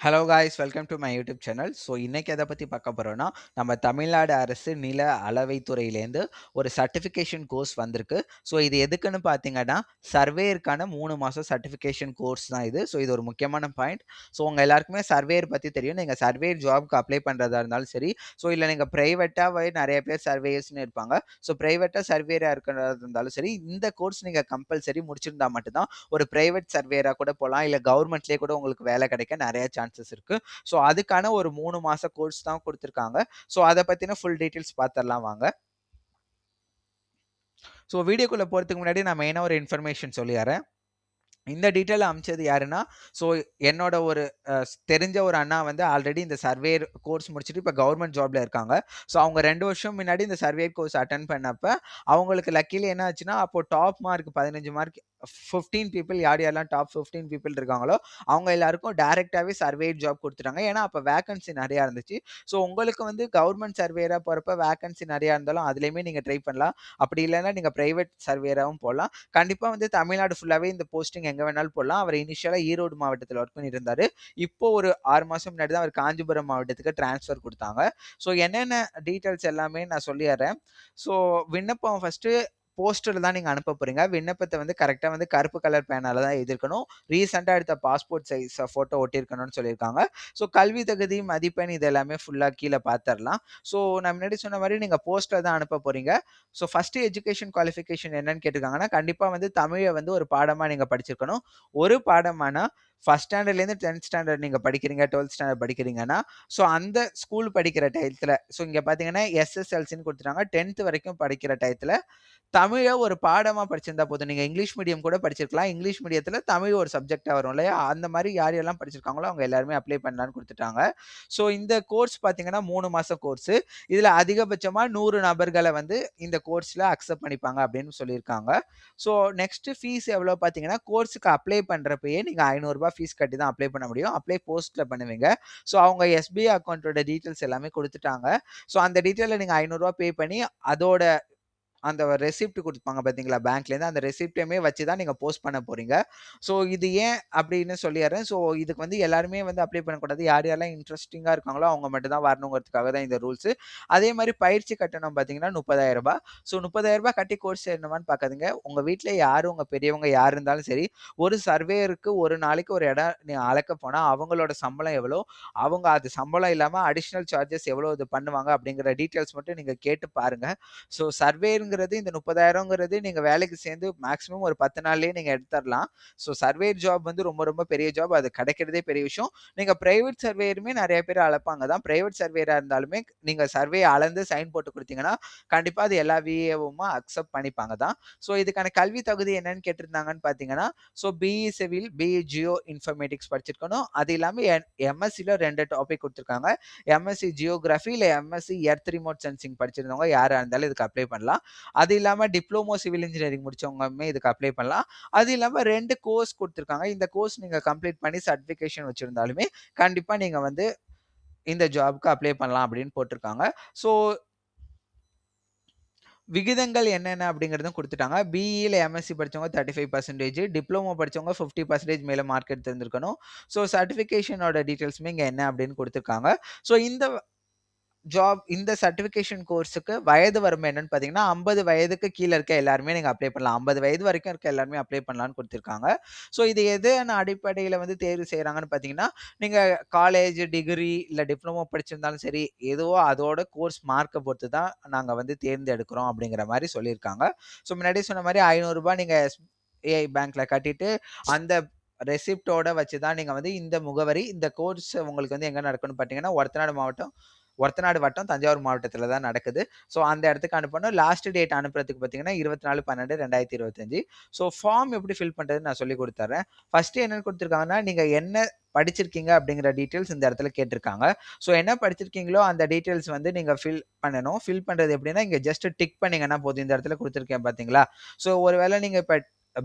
Hello guys welcome to my YouTube channel so இன்றைக்கி எதை பற்றி பார்க்க போகிறோன்னா நம்ம தமிழ்நாடு அரசு நில அளவைத்துறையிலேருந்து ஒரு சர்டிஃபிகேஷன் கோர்ஸ் வந்திருக்கு. ஸோ இது எதுக்குன்னு பார்த்தீங்கன்னா சர்வேயருக்கான மூணு மாதம் சர்டிஃபிகேஷன் கோர்ஸ் தான் இது. ஸோ இது ஒரு முக்கியமான பாயிண்ட் ஸோ உங்கள் எல்லாருக்குமே சர்வேயர் பற்றி தெரியும். நீங்கள் சர்வேயர் ஜாப்க்கு அப்ளை பண்ணுறதா இருந்தாலும் சரி. ஸோ இல்லை நீங்கள் ப்ரைவேட்டாகவே நிறைய பேர் சர்வேயர்ஸ்னு இருப்பாங்க. ஸோ ப்ரைவேட்டாக சர்வேயராக இருக்கிறதா இருந்தாலும் சரி இந்த கோர்ஸ் நீங்கள் கம்பல்சரி முடிச்சிருந்தா மட்டும்தான் ஒரு ப்ரைவேட் சர்வேயராக கூட போகலாம் இல்லை கவர்மெண்ட்லேயே கூட உங்களுக்கு வேலை கிடைக்க நிறைய சான்சஸ் இருக்கு. ஸோ அதுக்கான ஒரு மூணு மாத கோர்ஸ் தான் கொடுத்துருக்காங்க. ஸோ அதை பற்றின ஃபுல் டீட்டெயில்ஸ் பார்த்துடலாம் வாங்க. ஸோ வீடியோக்குள்ளே போகிறதுக்கு முன்னாடி நான் மெயினாக ஒரு இன்ஃபர்மேஷன் சொல்லிடுறேன் இந்த டீட்டெயில் அமைச்சது யாருன்னா ஸோ என்னோட ஒரு தெரிஞ்ச ஒரு அண்ணா வந்து ஆல்ரெடி இந்த சர்வேர் கோர்ஸ் முடிச்சுட்டு இப்போ கவர்மெண்ட் ஜாப்ல இருக்காங்க. ஸோ அவங்க ரெண்டு வருஷம் முன்னாடி இந்த சர்வேர் கோர்ஸ் அட்டன் பண்ணப்ப அவங்களுக்கு லக்கியில் என்ன ஆச்சுன்னா அப்போ டாப் மார்க் பதினஞ்சு மார்க் ஃபிஃப்டீன் பீப்புள் யார் யாரெல்லாம் டாப் ஃபிஃப்டீன் பீப்புள் இருக்காங்களோ அவங்க எல்லாருக்கும் டேரெக்டாகவே சர்வே ஜாப் கொடுத்துட்டாங்க. ஏன்னா அப்போ வேகன்சி நிறையா இருந்துச்சு. ஸோ உங்களுக்கு வந்து கவர்மெண்ட் சர்வேராக போகிறப்ப வேகன்சி நிறையா இருந்தாலும் அதுலேயுமே நீங்கள் ட்ரை பண்ணலாம். அப்படி இல்லைன்னா நீங்கள் ப்ரைவேட் சர்வேராகவும் போகலாம் கண்டிப்பாக வந்து தமிழ்நாடு ஃபுல்லாகவே இந்த போஸ்டிங் எங்கே வேணாலும் போடலாம். அவர் இனிஷியலாக ஈரோடு மாவட்டத்தில் ஒர்க் பண்ணிட்டு இருந்தாரு இப்போ ஒரு ஆறு மாதம் முன்னாடி தான் அவர் காஞ்சிபுரம் மாவட்டத்துக்கு ட்ரான்ஸ்ஃபர் கொடுத்தாங்க. ஸோ என்னென்ன டீட்டெயில்ஸ் எல்லாமே நான் சொல்லிடுறேன் ஸோ விண்ணப்பம் ஃபஸ்ட்டு போஸ்டர் தான் நீங்கள் அனுப்ப போகிறீங்க விண்ணப்பத்தை வந்து கரெக்டாக வந்து கருப்பு கலர் பேனால தான் எதிர்க்கணும் ரீசெண்டாக எடுத்த பாஸ்போர்ட் சைஸ் ஃபோட்டோ ஒட்டியிருக்கணும்னு சொல்லியிருக்காங்க. ஸோ கல்வி தகுதி மதிப்பெண் இது எல்லாமே ஃபுல்லாக கீழே பார்த்துடலாம் ஸோ நான் முன்னாடி சொன்ன மாதிரி நீங்கள் போஸ்டர் தான் அனுப்ப போகிறீங்க ஸோ ஃபஸ்ட்டு எஜுகேஷன் குவாலிஃபிகேஷன் என்னன்னு கேட்டிருக்காங்கன்னா கண்டிப்பாக வந்து தமிழை வந்து ஒரு பாடமாக நீங்கள் படிச்சிருக்கணும். ஒரு பாடமானால் ஃபஸ்ட் ஸ்டாண்டர்ட்லேருந்து டென்த் ஸ்டாண்டர்ட் நீங்கள் படிக்கிறீங்க டுவெல்த் ஸ்டாண்டர்ட் படிக்கிறீங்கன்னா ஸோ அந்த ஸ்கூல் படிக்கிற டயத்தில் ஸோ இங்கே பார்த்தீங்கன்னா எஸ்எஸ்எல்சின்னு கொடுத்துட்டாங்க. டென்த் வரைக்கும் படிக்கிற டயத்தில் தமிழை ஒரு பாடமாக படிச்சிருந்தா போதும். நீங்கள் இங்கிலீஷ் மீடியம் கூட படிச்சிருக்கலாம். இங்கிலீஷ் மீடியத்தில் தமிழ் ஒரு சப்ஜெக்டாக வரும் இல்லையா? அந்த மாதிரி யார் எல்லாம் படிச்சிருக்காங்களோ அவங்க எல்லாருமே அப்ளை பண்ணலான்னு கொடுத்துட்டாங்க. ஸோ இந்த கோர்ஸ் பார்த்தீங்கன்னா மூணு மாதம் கோர்ஸு இதில் அதிகபட்சமாக நூறு நபர்களை வந்து இந்த கோர்ஸில் அக்செப்ட் பண்ணிப்பாங்க அப்படின்னு சொல்லியிருக்காங்க. ஸோ நெக்ஸ்ட் ஃபீஸ் எவ்வளோ பார்த்தீங்கன்னா கோர்ஸுக்கு அப்ளை பண்ணுறப்பயே நீங்கள் ஐநூறுரூபா ஃபீஸ் கட்டி தான் அப்ளை பண்ண முடியும். அப்ளை போஸ்ட்டில் பண்ணுவீங்க. ஸோ அவங்க எஸ்பிஐ அக்கௌண்ட்டோட டீட்டெயில்ஸ் எல்லாமே கொடுத்துட்டாங்க. ஸோ அந்த டீட்டெயிலில் நீங்கள் ஐநூறுரூவா பே பண்ணி அதோட அந்த ரெசிப்ட் கொடுப்பாங்க பார்த்தீங்களா? பேங்க்லேருந்து அந்த ரெசிப்டையுமே வச்சு தான் நீங்கள் போஸ்ட் பண்ண போகிறீங்க ஸோ இது ஏன் அப்படின்னு சொல்லிடுறேன் ஸோ இதுக்கு வந்து எல்லாருமே வந்து அப்ளை பண்ணக்கூடாது. யார் யாரெல்லாம் இன்ட்ரெஸ்டிங்காக இருக்காங்களோ அவங்க மட்டும் தான் வரணுங்கிறதுக்காக தான் இந்த ரூல்ஸு அதே மாதிரி பயிற்சி கட்டணம் பார்த்தீங்கன்னா முப்பதாயிரம் ரூபாய். ஸோ முப்பதாயிரம் ரூபாய் கட்டி கோர்ஸ் என்னவான்னு பார்க்காதுங்க. உங்கள் வீட்டில் யார் உங்கள் பெரியவங்க யார் இருந்தாலும் சரி ஒரு சர்வேயருக்கு ஒரு நாளைக்கு ஒரு இடம் நீ அழைக்க போனால் அவங்களோட சம்பளம் எவ்வளோ? அவங்க அது சம்பளம் இல்லாமல் அடிஷ்னல் சார்ஜஸ் எவ்வளோ இது பண்ணுவாங்க அப்படிங்கிற டீட்டெயில்ஸ் மட்டும் நீங்கள் கேட்டு பாருங்கள் ஸோ முப்பதாயிரங்கிறது இந்த முப்பதாயிரங்கிறது நீங்கள் வேலைக்கு சேர்ந்து மேக்ஸிமம் ஒரு பத்து நாள்லேயே நீங்கள் எடுத்துடலாம் ஸோ சர்வே ஜாப் வந்து ரொம்ப ரொம்ப பெரிய ஜாப் அது கிடைக்கிறதே பெரிய விஷயம். நீங்கள் ப்ரைவேட் சர்வேயருமே நிறைய பேர் அழைப்பாங்க தான் ப்ரைவேட் சர்வேயராக இருந்தாலுமே நீங்கள் சர்வே அளந்து சைன் போட்டு கொடுத்தீங்கன்னா கண்டிப்பாக அது எல்லா விஏவுமா அக்செப்ட் பண்ணிப்பாங்க தான். ஸோ இதுக்கான கல்வி தகுதி என்னன்னு கேட்டிருந்தாங்கன்னு பார்த்தீங்கன்னா so BE civil BE geoinformatics படிச்சிருக்கணும். அது இல்லாமல் எம்எஸ்சியில் ரெண்டு டாபிக் கொடுத்துருக்காங்க. எம்எஸ்சி ஜியோகிராஃபி இல்லை எம்எஸ்சி எர்த் ரிமோட் சென்சிங் படிச்சிருந்தவங்க யாராக இருந்தாலும் இதுக்கு அப்ளை பண்ணலாம். அது இல்லாமல் டிப்ளமோ சிவில் இன்ஜினியரிங் முடிச்சவங்களுமே இதுக்கு அப்ளை பண்ணலாம். அது இல்லாமல் ரெண்டு கோர்ஸ் கொடுத்துருக்காங்க. இந்த கோர்ஸ் நீங்கள் கம்ப்ளீட் பண்ணி சர்டிஃபிகேஷன் வச்சுருந்தாலுமே கண்டிப்பாக நீங்கள் வந்து இந்த ஜாப்க்கு அப்ளை பண்ணலாம் அப்படின்னு போட்டிருக்காங்க. ஸோ விகிதங்கள் என்னென்ன அப்படிங்கிறதும் கொடுத்துட்டாங்க. பிஇயில் எம்எஸ்சி படித்தவங்க தேர்ட்டி ஃபைவ் பர்சன்டேஜ் டிப்ளமோ படித்தவங்க ஃபிஃப்டி பர்சன்டேஜ் மேலே மார்க் எடுத்திருந்திருக்கணும். ஸோ சர்டிஃபிகேஷனோட டீட்டெயில்ஸுமே இங்கே என்ன அப்படின்னு கொடுத்துருக்காங்க. ஸோ இந்த ஜாப் இந்த சர்டிஃபிகேஷன் கோர்ஸுக்கு வயது வரம்பு என்னன்னு பார்த்தீங்கன்னா ஐம்பது வயதுக்கு கீழே இருக்க எல்லாருமே நீங்கள் அப்ளை பண்ணலாம். ஐம்பது வயது வரைக்கும் இருக்க எல்லாருமே அப்ளை பண்ணலான்னு கொடுத்துருக்காங்க. ஸோ இது எதுன அடிப்படையில் வந்து தேர்வு செய்கிறாங்கன்னு பார்த்தீங்கன்னா நீங்கள் காலேஜ் டிகிரி இல்லை டிப்ளமோ படிச்சிருந்தாலும் சரி எதுவோ அதோட கோர்ஸ் மார்க்கை பொறுத்து தான் நாங்கள் வந்து தேர்ந்தெடுக்கிறோம் அப்படிங்கிற மாதிரி சொல்லியிருக்காங்க. ஸோ முன்னாடி சொன்ன மாதிரி ஐநூறுரூபா நீங்கள் எஸ்பிஐ பேங்க்கில் கட்டிட்டு அந்த ரெசிப்டோட வச்சு தான் நீங்கள் வந்து இந்த முகவரி இந்த கோர்ஸ் உங்களுக்கு வந்து எங்கே நடக்கும்னு பார்த்தீங்கன்னா ஒருத்தநாடு மாவட்டம் ஒரத்தநாடு வட்டம் தஞ்சாவூர் மாவட்டத்தில் தான் நடக்குது. ஸோ அந்த இடத்துக்கு அனுப்பணும். லாஸ்ட் டேட் அனுப்புறதுக்கு பார்த்தீங்கன்னா இருபத்தி நாலு பன்னெண்டு ரெண்டாயிரத்தி இருபத்தஞ்சு. ஸோ ஃபார்ம் எப்படி ஃபில் பண்ணுறதுன்னு நான் சொல்லி கொடுத்துட்றேன் ஃபஸ்ட்டு என்னென்னு கொடுத்துருக்காங்கன்னா நீங்கள் என்ன படிச்சிருக்கீங்க அப்படிங்கிற டீட்டெயில்ஸ் இந்த இடத்துல கேட்டிருக்காங்க. ஸோ என்ன படிச்சிருக்கீங்களோ அந்த டீட்டெயில்ஸ் வந்து நீங்கள் ஃபில் பண்ணணும். ஃபில் பண்ணுறது எப்படின்னா இங்கே ஜஸ்ட் டிக் பண்ணிங்கன்னா போதும். இந்த இடத்துல கொடுத்துருக்கேன் பார்த்தீங்களா ஸோ ஒருவேளை நீங்கள் இப்போ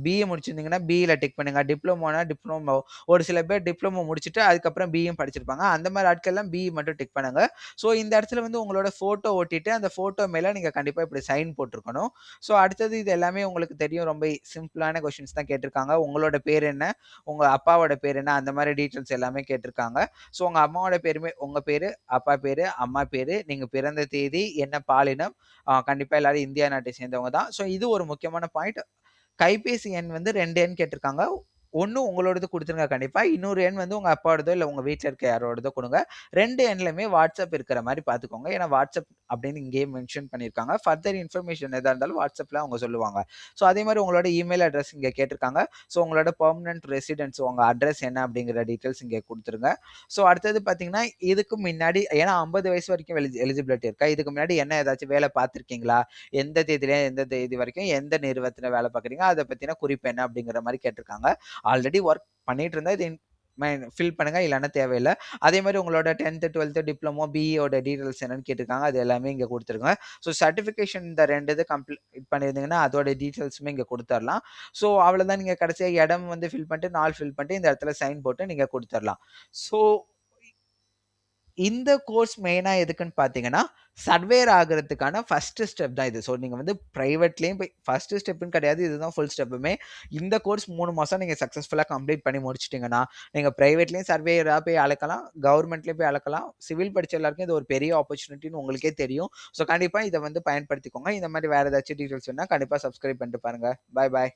பிஏ முடிச்சிருந்தீங்கன்னா பிஇல டிக் பண்ணுங்க. டிப்ளமோனா டிப்ளமோ. ஒரு சில பேர் டிப்ளமோ முடிச்சுட்டு அதுக்கப்புறம் பிஇயும் படிச்சிருப்பாங்க. அந்த மாரி ஆட்கள்லாம் பிஇ மட்டும் டிக் பண்ணுங்க. ஸோ இந்த இடத்துல வந்து உங்களோட ஃபோட்டோ ஒட்டிட்டு, அந்த ஃபோட்டோ மேல நீங்க கண்டிப்பா இப்படி சைன் போட்டிருக்கணும் ஸோ அடுத்தது இது எல்லாமே உங்களுக்கு தெரியும். ரொம்ப சிம்பிளான கொஸ்டின்ஸ் தான் கேட்டிருக்காங்க. உங்களோட பேர் என்ன? உங்க அப்பாவோட பேர் என்ன? அந்த மாதிரி டீட்டெயில்ஸ் எல்லாமே கேட்டிருக்காங்க. ஸோ உங்க அம்மாவோட பேருமே உங்க பேரு, அப்பா பேரு, அம்மா பேரு, நீங்க பிறந்த தேதி, என்ன பாலினம், கண்டிப்பாக கண்டிப்பா எல்லாரும் இந்தியா நாட்டை சேர்ந்தவங்க தான். ஸோ இது ஒரு முக்கியமான பாயிண்ட். கைபேசி எண் வந்து ரெண்டு எண் கேட்டிருக்காங்க. ஒன்று உங்களோடது கொடுத்துருங்க கண்டிப்பாக இன்னொரு எண் வந்து உங்கள் அப்பாவோடதோ, இல்லை உங்கள் வீட்டில் இருக்க யாரோடதோ கொடுங்க ரெண்டு எண்லையுமே வாட்ஸ்அப் இருக்கிற மாதிரி பார்த்துக்கோங்க. ஏன்னா வாட்ஸ்அப் அப்படின்னு இங்கேயே மென்ஷன் பண்ணியிருக்காங்க. ஃபர்தர் இன்ஃபர்மேஷன் எதாக இருந்தாலும் வாட்ஸ்அப்பில் அவங்க சொல்லுவாங்க. ஸோ அதே மாதிரி உங்களோட இமெயில் அட்ரஸ் இங்கே கேட்டிருக்காங்க. ஸோ உங்களோட பெர்மனன்ட் ரெசிடென்ஸ் உங்கள் அட்ரஸ் என்ன அப்படிங்கிற டீட்டெயில்ஸ் இங்கே கொடுத்துருங்க ஸோ அடுத்தது பார்த்தீங்கன்னா, இதுக்கு முன்னாடி ஏன்னா 50 வயசு வரைக்கும் எலிஜி எலிஜிபிலிட்டி இருக்கா? இதுக்கு முன்னாடி என்ன ஏதாச்சும் வேலை பார்த்துருக்கீங்களா? எந்த தேதியில எந்த தேதி வரைக்கும் எந்த நிறுவனத்தில் வேலை பார்க்குறீங்க? அதை பற்றின குறிப்பு என்ன அப்படிங்கிற மாதிரி கேட்டிருக்காங்க. ஆல்ரெடி ஒர்க் பண்ணிட்டு இருந்தா இது ஃபில் பண்ணுங்க. இல்லைன்னா தேவையில்லை அதே மாதிரி உங்களோட 10த், 12த் டிப்ளமோ, பிஇயோட டீட்டெயில்ஸ் என்னன்னு கேட்டிருக்காங்க. அது எல்லாமே இங்கே கொடுத்துருங்க ஸோ சர்டிஃபிகேஷன் இந்த ரெண்டு இது கம்ப்ளீட் பண்ணியிருந்தீங்கன்னா, அதோட டீட்டெயில்ஸுமே இங்கே கொடுத்துடலாம் ஸோ அவ்வளோதான் நீங்கள் கடைசியாக இடம் வந்து ஃபில் பண்ணிட்டு, நாள் ஃபில் பண்ணிட்டு, இந்த இடத்துல சைன் போட்டு நீங்கள் கொடுத்துடலாம் ஸோ இந்த கோர்ஸ் மெயினாக எதுக்குன்னு பார்த்தீங்கன்னா, சர்வேர் ஆகிறதுக்கான ஃபஸ்ட்டு ஸ்டெப் தான் இது. ஸோ நீங்கள் வந்து ப்ரைவேட்லேயும் போய் ஃபஸ்ட்டு ஸ்டெப்புன்னு கிடையாது. இதுதான் ஃபுல் ஸ்டெப்புமே. இந்த கோர்ஸ் மூணு மாதம் நீங்கள் சக்ஸஸ்ஃபுல்லாக கம்ப்ளீட் பண்ணி முடிச்சிட்டிங்கன்னா நீங்கள் ப்ரைவேட்லேயும் சர்வேராக போய் அழைக்கலாம். கவர்மெண்ட்லேயும் போய் அழைக்கலாம். சிவில் படித்த எல்லாருக்கும் இது ஒரு பெரிய ஆப்பர்ச்சுனிட்டின்னு உங்களுக்கே தெரியும். ஸோ கண்டிப்பாக இதை வந்து பயன்படுத்திக்கோங்க. இந்த மாதிரி வேறு ஏதாச்சும் டீட்டெயில்ஸ் வேணால் கண்டிப்பாக சப்ஸ்கிரைப் பண்ணிட்டு பாருங்கள் பாய் பாய்.